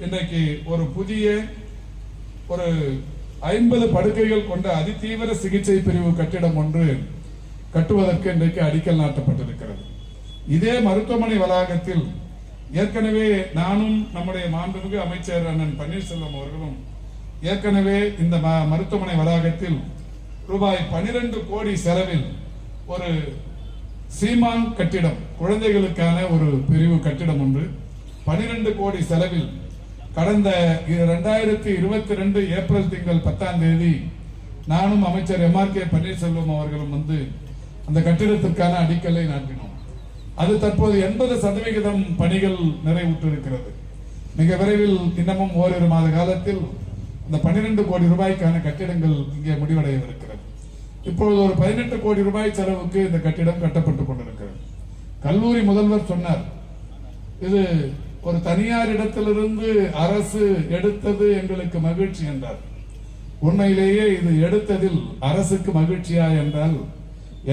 இன்னைக்கு ஒரு புதிய ஒரு ஐம்பது படுக்கைகள் கொண்ட அதிதீவிர சிகிச்சை பிரிவு கட்டிடம் ஒன்று கட்டுவதற்கு இன்றைக்கு அடிக்கல் நாட்டப்பட்டிருக்கிறது. இதே மருத்துவமனை வளாகத்தில் ஏற்கனவே நானும் நம்முடைய மாண்புமிகு அமைச்சர் அண்ணன் பன்னீர்செல்வம் அவர்களும் ஏற்கனவே இந்த ம- மருத்துவமனை வளாகத்தில் ரூபாய் 12 கோடி செலவில் ஒரு சீமான் கட்டிடம் குழந்தைகளுக்கான ஒரு பிரிவு கட்டிடம் ஒன்று 12 கோடி செலவில் கடந்த ரெண்டாயிரத்தி இருபத்தி ரெண்டு ஏப்ரல் திங்கள் பத்தாம் தேதி நானும் அமைச்சர் எம் ஆர் கே பன்னீர்செல்வம் அவர்களும் வந்து அந்த கட்டிடத்திற்கான அடிக்கலை நாட்டினோம். அது தற்போது எண்பது சதவிகிதம் பணிகள் நிறைவுற்றிருக்கிறது. மிக விரைவில் இன்னமும் ஓரிரு மாத காலத்தில் இந்த 12 கோடி ரூபாய்க்கான கட்டிடங்கள் இங்கே முடிவடையவிருக்கிறது. இப்பொழுது ஒரு பதினெட்டு கோடி ரூபாய் செலவுக்கு இந்த கட்டிடம் கட்டப்பட்டுக் கொண்டிருக்கிறது. கல்லூரி முதல்வர் சொன்னார் இது ஒரு தனியார் இடத்திலிருந்து அரசு எடுத்தது எங்களுக்கு மகிழ்ச்சி என்றார். உண்மையிலேயே இது எடுத்ததில் அரசுக்கு மகிழ்ச்சியா என்றால்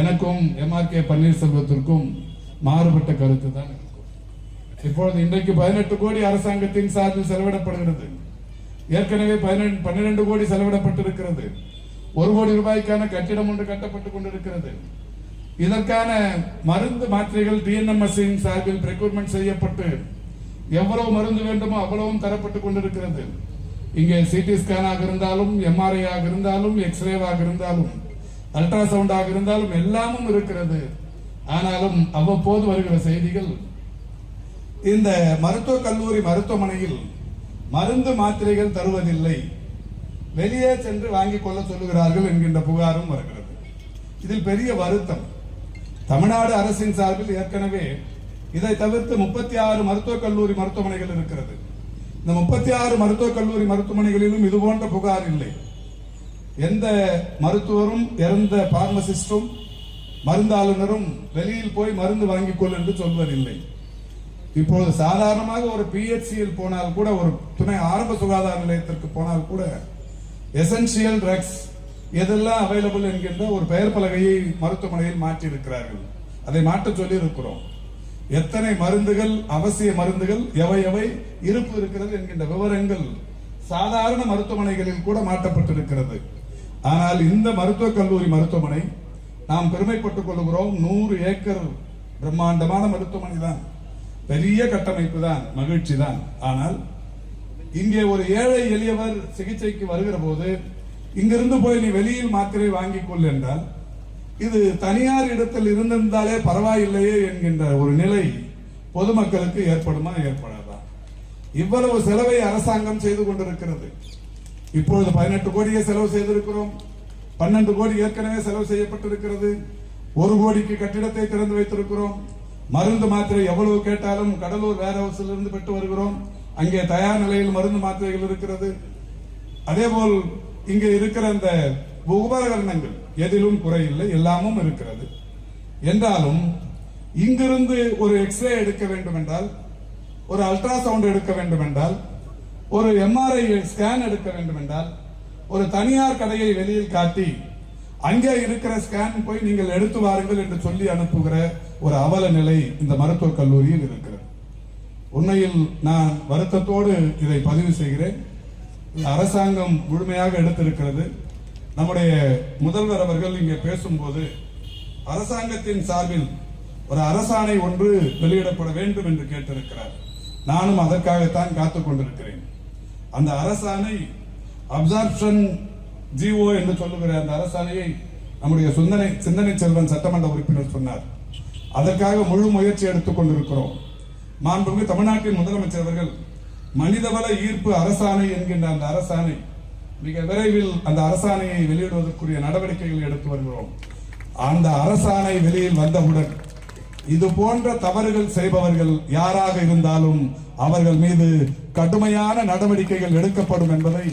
எனக்கும் எம் ஆர் கே பன்னீர்செல்வத்திற்கும் மாறுபட்ட கருத்து தான் இருக்கும். இப்பொழுது இன்றைக்கு பதினெட்டு கோடி அரசாங்கத்தின் சார்பில் செலவிடப்படுகிறது. ஏற்கனவே பதினெண்டு பன்னிரண்டு கோடி செலவிடப்பட்டிருக்கிறது. ஒரு கோடி ரூபாய்க்கான கட்டிடம் ஒன்று கட்டப்பட்டுக் கொண்டிருக்கிறது. இதற்கான மருந்து மாத்திரைகள் டிஎன்எம்எஸ் சார்பில் ரெக்ரூட்மெண்ட் செய்யப்பட்டு எவ்வளவு மருந்து வேண்டுமோ அவ்வளவும் தரப்பட்டுக் கொண்டிருக்கிறது. இங்கே சிடி ஸ்கேனாக இருந்தாலும் எம்ஆர்ஐ ஆக இருந்தாலும் எக்ஸ்ரேவாக இருந்தாலும் அல்ட்ராசவுண்டாக இருந்தாலும் எல்லாமும் இருக்கிறது. ஆனாலும் அவ்வப்போது வருகிற செய்திகள் இந்த மருத்துவக் கல்லூரி மருத்துவமனையில் மருந்து மாத்திரைகள் தருவதில்லை. வெளியே சென்று வாங்கிக் கொள்ள சொல்லுகிறார்கள் என்கின்ற புகாரும் வருகிறது. இதில் பெரிய வருத்தம். தமிழ்நாடு அரசின் சார்பில் ஏற்கனவே இதை தவிர்த்து முப்பத்தி ஆறு மருத்துவக் கல்லூரி மருத்துவமனைகள் இருக்கிறது. இந்த முப்பத்தி ஆறு மருத்துவக் கல்லூரி மருத்துவமனைகளிலும் இது போன்ற புகார் இல்லை. எந்த மருத்துவரும் எந்த பார்மசிஸ்டும் மருந்தாளுநரும் வெளியில் போய் மருந்து வாங்கிக்கொள் என்று சொல்வதில்லை. இப்பொழுது சாதாரணமாக ஒரு பிஹெச்சியில் போனால் கூட ஒரு துணை ஆரம்ப சுகாதார நிலையத்திற்கு போனால் கூட எசென்சியல் ட்ரக்ஸ் எதெல்லாம் அவைலபிள் என்கின்ற ஒரு பெயர் பலகையை மருத்துவமனையில் மாற்றி இருக்கிறார்கள் அதை மாற்ற சொல்லி இருக்கிறோம் எத்தனை மருந்துகள் அவசிய மருந்துகள் எவை எவை இருப்பு இருக்கிறது என்கின்ற விவரங்கள் சாதாரண மருத்துவமனைகளில் கூட மாற்றப்பட்டிருக்கிறது. ஆனால் இந்த மருத்துவக் கல்லூரி மருத்துவமனை நாம் பெருமைப்பட்டுக் கொள்கிறோம். நூறு ஏக்கர் பிரம்மாண்டமான மருத்துவமனை தான். பெரிய கட்டமைப்பு தான் மகிழ்ச்சி தான். ஆனால் இங்கே ஒரு ஏழை எளியவர் சிகிச்சைக்கு வருகிற போது இங்கிருந்து போய் நீ வெளியில் மாத்திரை வாங்கிக் கொள் என்றால் இது தனியார் இடத்தில் இருந்திருந்தாலே பரவாயில்லையே என்கின்ற ஒரு நிலை பொதுமக்களுக்கு ஏற்படுமா ஏற்படாதா? இவ்வளவு செலவை அரசாங்கம் செய்து கொண்டிருக்கிறது. இப்பொழுது பதினெட்டு கோடியை செலவு செய்திருக்கிறோம். பன்னெண்டு கோடி ஏற்கனவே செலவு செய்யப்பட்டிருக்கிறது. ஒரு கோடிக்கு கட்டிடத்தை திறந்து வைத்திருக்கிறோம். மருந்து மாத்திரை எவ்வளவு கேட்டாலும் கடலூர் வேர் ஹவுஸில் இருந்து பெற்று வருகிறோம். அங்கே தயார் நிலையில் மருந்து மாத்திரைகள் இருக்கிறது. அதேபோல் இங்கே இருக்கிற அந்த உபகரணங்கள் எதிலும் குறையில்லை எல்லாமும் இருக்கிறது. என்றாலும் இங்கிருந்து ஒரு எக்ஸ்ரே எடுக்க வேண்டும் என்றால் ஒரு அல்ட்ராசவுண்ட் எடுக்க வேண்டும் என்றால் ஒரு எம்ஆர்ஐ ஸ்கேன் எடுக்க வேண்டும் என்றால் ஒரு தனியார் கடையை வெளியில் காட்டி அங்கே இருக்கிற ஸ்கேன் போய் நீங்கள் எடுத்து வாருங்கள் என்று சொல்லி அனுப்புகிற ஒரு அவல நிலை இந்த மருத்துவக் கல்லூரியில் இருக்கிறது. உண்மையில் நான் வருத்தத்தோடு இதை பதிவு செய்கிறேன். அரசாங்கம் முழுமையாக எடுத்திருக்கிறது. நம்முடைய முதல்வர் அவர்கள் இங்கே பேசும்போது அரசாங்கத்தின் சார்பில் ஒரு அரசாணை ஒன்று வெளியிடப்பட வேண்டும் என்று கேட்டிருக்கிறார். நானும் அதற்காகத்தான் காத்துக்கொண்டிருக்கிறேன் அந்த அரசாணை அப்சார்ப்ஷன் ஜிஓ என்று சொல்லுகிற அந்த அரசாணையை நம்முடைய சிந்தனை சிந்தனை செல்வன் சட்டமன்ற உறுப்பினர் சொன்னார். அதற்காக முழு முயற்சி எடுத்துக் கொண்டிருக்கிறோம். மாண்புமிகு தமிழ்நாட்டின் முதலமைச்சர் அவர்கள் மனிதவள ஈர்ப்பு அரசாணை என்கின்ற அந்த அரசாணை மிக விரைவில் அந்த அரசாணையை வெளியிடுவதற்குரிய நடவடிக்கைகளை எடுத்து வருகிறோம். அந்த அரசாணை வெளியில் வந்தவுடன் இது போன்ற தவறுகள் செய்பவர்கள் யாராக இருந்தாலும் அவர்கள் மீது கடுமையான நடவடிக்கைகள் எடுக்கப்படும் என்பதை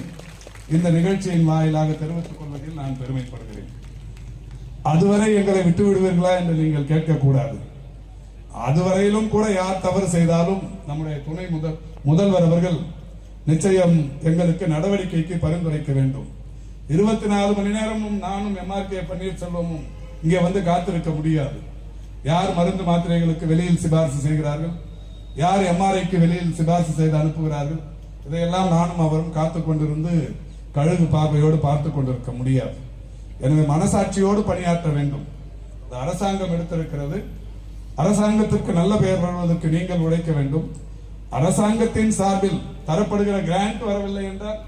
இந்த நிகழ்ச்சியின் வாயிலாக தெரிவித்துக் கொள்வதில் நான் பெருமைப்படுகிறேன். அதுவரை எங்களை விட்டு விடுவீர்களா என்று நீங்கள் கேட்கக்கூடாது. அதுவரையிலும் கூட யார் தவறு செய்தாலும் நம்முடைய துணை முதல் முதல்வர் அவர்கள் நிச்சயம் எங்களுக்கு நடவடிக்கைக்கு பரிந்துரைக்க வேண்டும். இருபத்தி நாலு மணி நேரமும் நானும் எம்ஆர் கே பன்னீர்செல்வமும் இங்கே வந்து காத்திருக்க முடியாது. யார் மருந்து மாத்திரைகளுக்கு வெளியில் சிபாரிசு செய்கிறார்கள்? யார் எம்ஆர்ஐக்கு வெளியில் சிபாரிசு செய்து அனுப்புகிறார்கள்? இதையெல்லாம் நானும் அவரும் காத்து கொண்டிருந்து கழுகு பார்வையோடு பார்த்து கொண்டிருக்க முடியாது. எனவே மனசாட்சியோடு பணியாற்ற வேண்டும். இந்த அரசாங்கம் எடுத்திருக்கிறது. அரசாங்கத்திற்கு நல்ல பெயர் வருவதற்கு நீங்கள் உழைக்க வேண்டும். அரசாங்கத்தின் சார்பில் தரப்படுகிற கிராண்ட் வரவில்லை என்றால்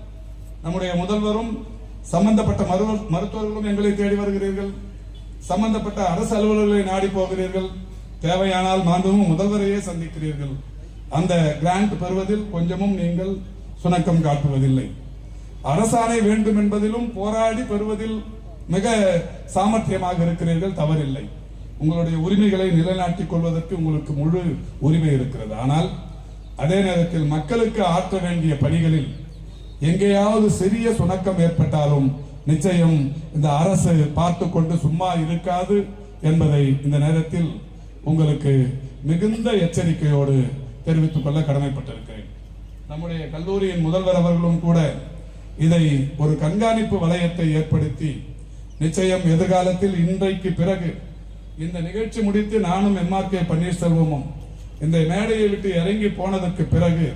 நம்முடைய முதல்வரும் சம்பந்தப்பட்ட மருவ- மருத்துவர்களும் எங்களை தேடி வருகிறீர்கள். சம்பந்தப்பட்ட அரசு அலுவலர்களை நாடி போகிறீர்கள். தேவையானால் மாண்டமும் முதல்வரையே சந்திக்கிறீர்கள். அந்த கிராண்ட் பெறுவதில் கொஞ்சமும் நீங்கள் சுணக்கம் காட்டுவதில்லை. அரசாணை வேண்டும் என்பதிலும் போராடி பெறுவதில் மிக சாமர்த்தியமாக இருக்கிறீர்கள் தவறில்லை. உங்களுடைய உரிமைகளை நிலைநாட்டிக் கொள்வதற்கு உங்களுக்கு முழு உரிமை இருக்கிறது. ஆனால் அதே நேரத்தில் மக்களுக்கு ஆற்ற வேண்டிய பணிகளில் எங்கேயாவது சிறிய சுணக்கம் ஏற்பட்டாலும் நிச்சயம் இந்த அரசு பார்த்து கொண்டு சும்மா இருக்காது என்பதை இந்த நேரத்தில் உங்களுக்கு மிகுந்த எச்சரிக்கையோடு தெரிவித்துக் கொள்ள கடமைப்பட்டிருக்கிறேன். நம்முடைய கல்லூரியின் முதல்வர் அவர்களும் கூட இதை ஒரு கண்காணிப்பு வளையத்தை ஏற்படுத்தி நிச்சயம் எதிர்காலத்தில் இன்றைக்கு பிறகு இந்த நிகழ்ச்சி முடித்து நானும் எம்ஆர்கே பன்னீர்செல்வமும் இந்த மேடையை விட்டு இறங்கி போனதற்கு பிறகு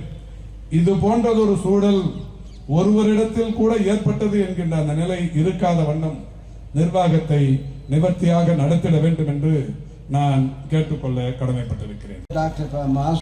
இது போன்றதொரு சூழல் ஒருவரிடத்தில் கூட ஏற்பட்டது என்கின்ற அந்த நிலை இருக்காத வண்ணம் நிர்வாகத்தை நிவர்த்தியாக நடத்திட வேண்டும் என்று நான் கேட்டுக்கொள்ள கடமைப்பட்டிருக்கிறேன். டாக்டர்